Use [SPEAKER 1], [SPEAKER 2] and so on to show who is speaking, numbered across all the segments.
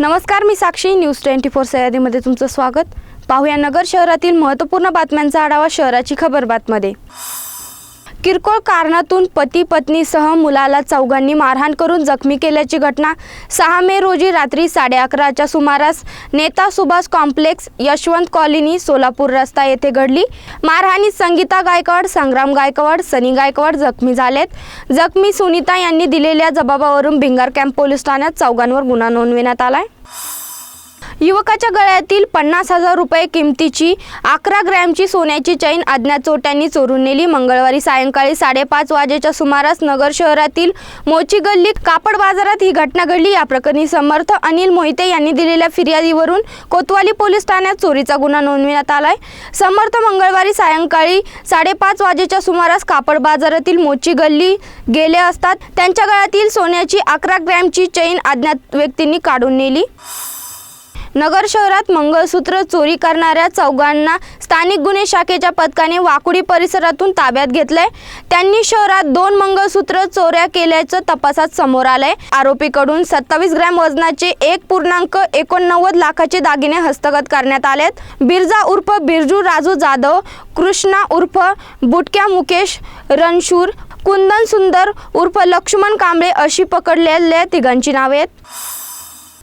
[SPEAKER 1] नमस्कार मी Sakshi. News twenty four सह्याद्रीमध्ये तुमचं स्वागत. पाहूया नगर शहरातील महत्त्वपूर्ण बातम्यांचा आढावा शहराची खबर बातमध्ये. किरकोळ कारणातून पती पत्नीसह मुलाला चौघांनी मारहाण करून जखमी केल्याची घटना सहा मे रोजी रात्री साडे अकराच्या सुमारास नेता सुभाष कॉम्प्लेक्स यशवंत कॉलनी सोलापूर रस्ता येथे घडली. मारहाणीत संगीता गायकवाड संग्राम गायकवाड सनी गायकवाड जखमी झालेत. जखमी सुनीता यांनी दिलेल्या जबाबावरून भिंगार कॅम्प पोलीस ठाण्यात चौघांवर गुन्हा नोंदविण्यात आलाय. युवकाच्या गळ्यातील पन्नास हजार रुपये किमतीची अकरा ग्रॅमची सोन्याची चैन अज्ञात चोट्यांनी चोरून नेली. मंगळवारी सायंकाळी साडेपाच वाजेच्या सुमारास नगर शहरातील मोची गल्ली कापड बाजारात ही घटना घडली. या प्रकरणी समर्थ अनिल मोहिते यांनी दिलेल्या फिर्यादीवरून कोतवाली पोलीस ठाण्यात चोरीचा गुन्हा नोंदविण्यात आलाय. समर्थ मंगळवारी सायंकाळी साडेपाच वाजेच्या सुमारास कापड बाजारातील मोची गल्ली गेले असतात त्यांच्या गळ्यातील सोन्याची अकरा ग्रॅमची चैन अज्ञात व्यक्तींनी काढून नेली. नगर शहरात मंगळसूत्र चोरी करणाऱ्या चौघांना स्थानिक गुन्हे शाखेच्या पथकाने वाकुडी परिसरातून ताब्यात घेतलंय. त्यांनी शहरात दोन मंगळसूत्र चोऱ्या केल्याचं तपासात समोर आलंय. आरोपीकडून सत्तावीस ग्रॅम वजनाचे एक पूर्णांक एकोणनव्वद लाखाचे दागिने हस्तगत करण्यात आलेत. बिरजा उर्फ बिरजू राजू जाधव कृष्णा उर्फ बुटक्या मुकेश रणशूर कुंदन सुंदर उर्फ लक्ष्मण कांबळे अशी पकडलेल्या तिघांची नावे आहेत.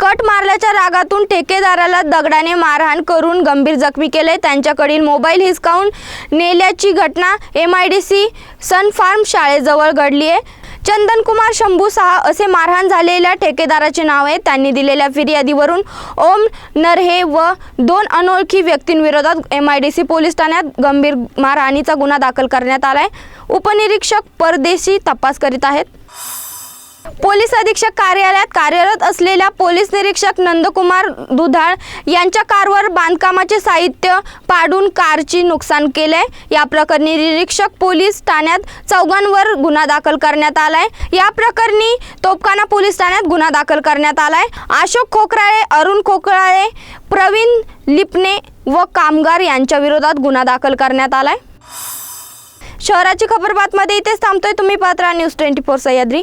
[SPEAKER 1] कट मारल्याच्या रागातून ठेकेदाराला दगडाने मारहाण करून गंभीर जखमी केले. त्यांच्याकडील मोबाईल हिसकावून नेल्याची घटना M I D C sun farm शाळेजवळ घडली आहे. चंदनकुमार शंभू सहा असे मारहाण झालेल्या ठेकेदाराचे नाव आहे. त्यांनी दिलेल्या फिर्यादीवरून ओम नरहे व दोन अनोळखी व्यक्तींविरोधात M I D C police ठाण्यात गंभीर मारहाणीचा गुन्हा दाखल करण्यात आला आहे उपनिरीक्षक परदेशी तपास करीत आहेत. पोलीस अधीक्षक कार्यालयात कार्यरत असलेल्या पोलीस निरीक्षक नंदकुमार दुधाळ यांच्या कारवर बांधकामाचे साहित्य पाडून कारची नुकसान केले या प्रकरणी निरीक्षक पोलीस ठाण्यात चौघांवर गुन्हा दाखल करण्यात आलाय. या प्रकरणी तोपखाना पोलीस ठाण्यात गुन्हा दाखल करण्यात आलाय. अशोक खोकराळे अरुण खोकराळे प्रवीण लिपणे व कामगार यांच्या विरोधात गुन्हा दाखल करण्यात आलाय. शहराची खबर बातमध्ये इथेच थांबतोय. तुम्ही पात्रा न्यूज ट्वेंटी फोर सह्याद्री.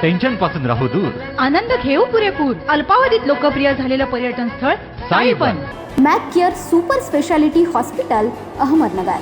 [SPEAKER 2] टेन्शनपासून राहू दूर.
[SPEAKER 3] आनंद घेऊ पुरेपूर. अल्पावधीत लोकप्रिय झालेलं पर्यटन स्थळ
[SPEAKER 2] Sai Ban
[SPEAKER 4] Mac Care super speciality hospital Ahmednagar.